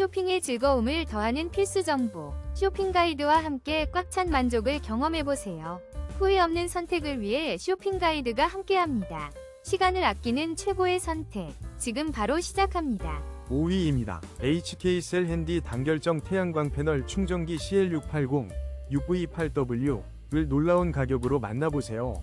쇼핑의 즐거움을 더하는 필수 정보. 쇼핑 가이드와 함께 꽉 찬 만족을 경험해보세요. 후회 없는 선택을 위해 쇼핑 가이드가 함께합니다. 시간을 아끼는 최고의 선택. 지금 바로 시작합니다. 5위입니다. HK셀 핸디 단결정 태양광 패널 충전기 CL680 6V8W를 놀라운 가격으로 만나보세요.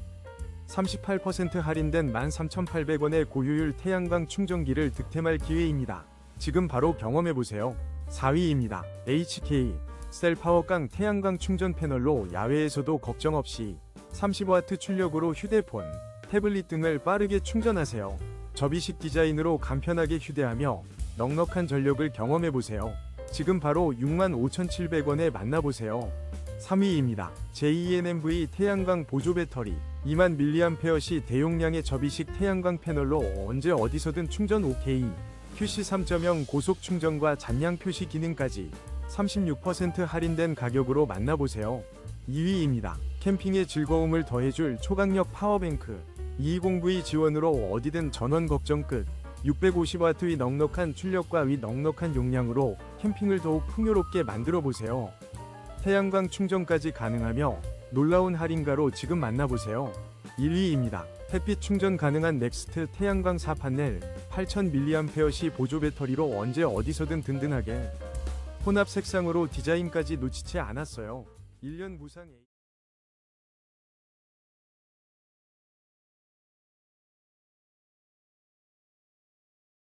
38% 할인된 13,800원의 고효율 태양광 충전기를 득템할 기회입니다. 지금 바로 경험해보세요. 4위입니다. HK 셀 파워깡 태양광 충전 패널로 야외에서도 걱정 없이 30W 출력으로 휴대폰, 태블릿 등을 빠르게 충전하세요. 접이식 디자인으로 간편하게 휴대하며 넉넉한 전력을 경험해보세요. 지금 바로 65,700원에 만나보세요. 3위입니다. JENMV 태양광 보조 배터리 2만 mAh 시 대용량의 접이식 태양광 패널로 언제 어디서든 충전 OK. QC 3.0 고속 충전과 잔량 표시 기능까지 36% 할인된 가격으로 만나보세요. 2위입니다. 캠핑의 즐거움을 더해줄 초강력 파워뱅크 220V 지원으로 어디든 전원 걱정 끝. 650W의 넉넉한 출력과 위 넉넉한 용량으로 캠핑을 더욱 풍요롭게 만들어 보세요. 태양광 충전까지 가능하며 놀라운 할인가로 지금 만나보세요. 1위입니다. 햇빛 충전 가능한 넥스트 태양광 4판넬 8000mAh 보조 배터리로 언제 어디서든 든든하게 혼합 색상으로 디자인까지 놓치지 않았어요. 1년 무상